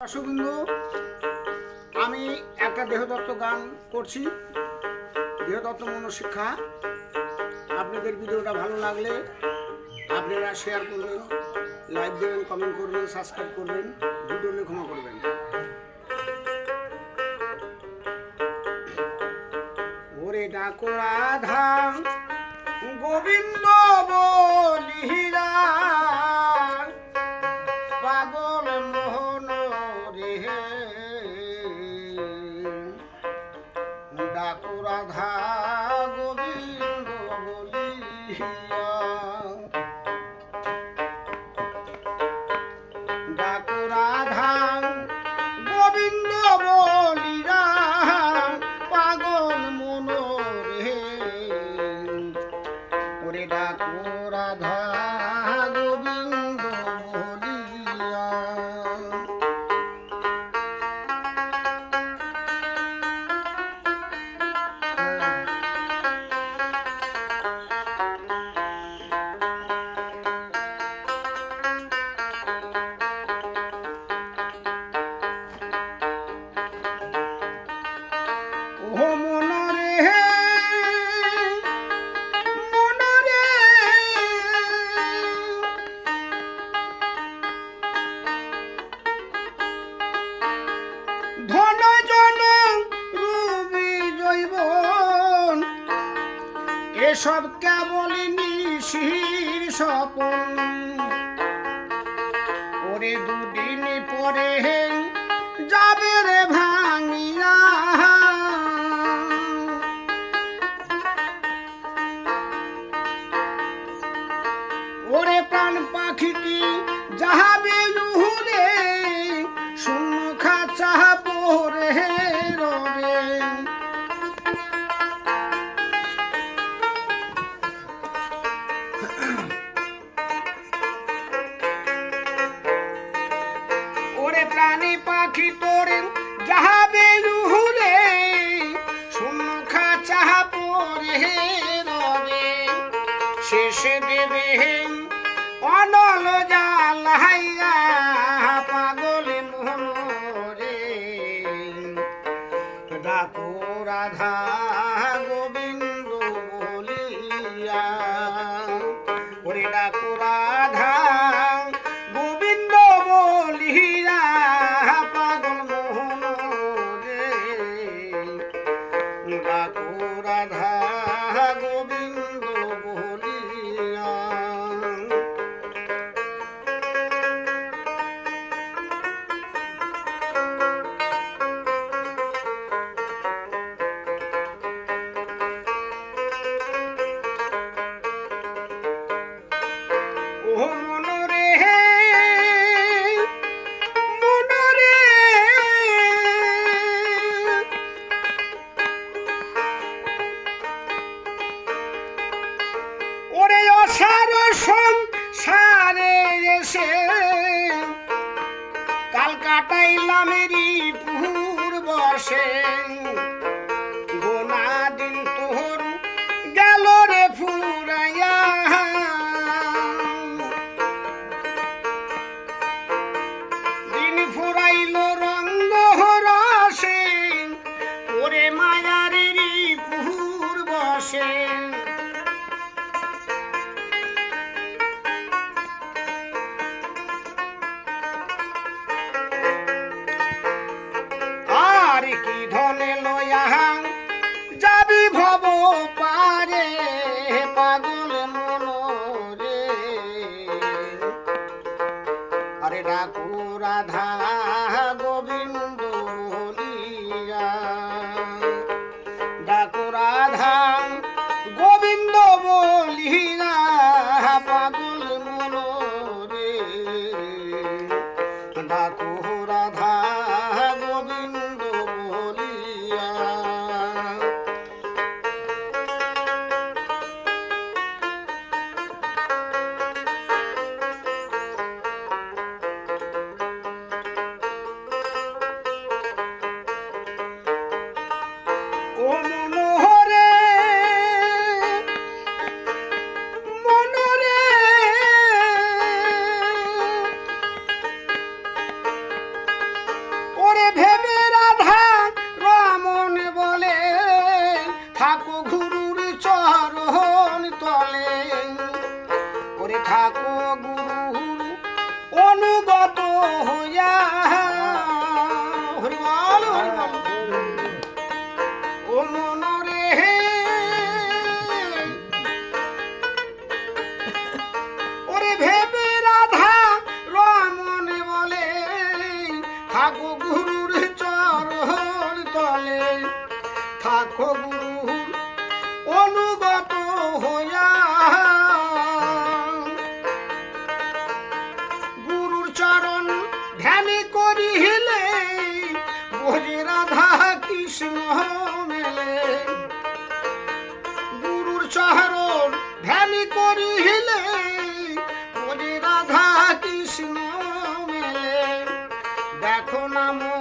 দর্শকবৃন্দ, আমি একটা দেহদত্ত গান করছি। দেহদত্ত মনশিক্ষা। আপনাদের ভিডিওটা ভালো লাগলে আপনারা শেয়ার করবেন লাইক দেবেন কমেন্ট করবেন সাবস্ক্রাইব করবেন ভিডিও ক্ষমা করবেন। ওরে ডাকো রাধা, গোবিন্দ বল। দিয়া এসব কেমন নিশির স্বপন। ওরে দুদিন পরে যাবে রে ভাঙিয়া। ওরে প্রাণ পাখিটি যাহাবে morning, দেশে কাল কাটাইলামেরই পূর্বশে থাকো গুরুর অনুগত হইয়া হরিবল ও মনরে ওরে ভেবে রাধা রমন বলে থাকো গুরুর চরণ তলে থাকো গুরুর করিলে বোঝে রাধা কৃষ্ণ মেলে। দেখো না মন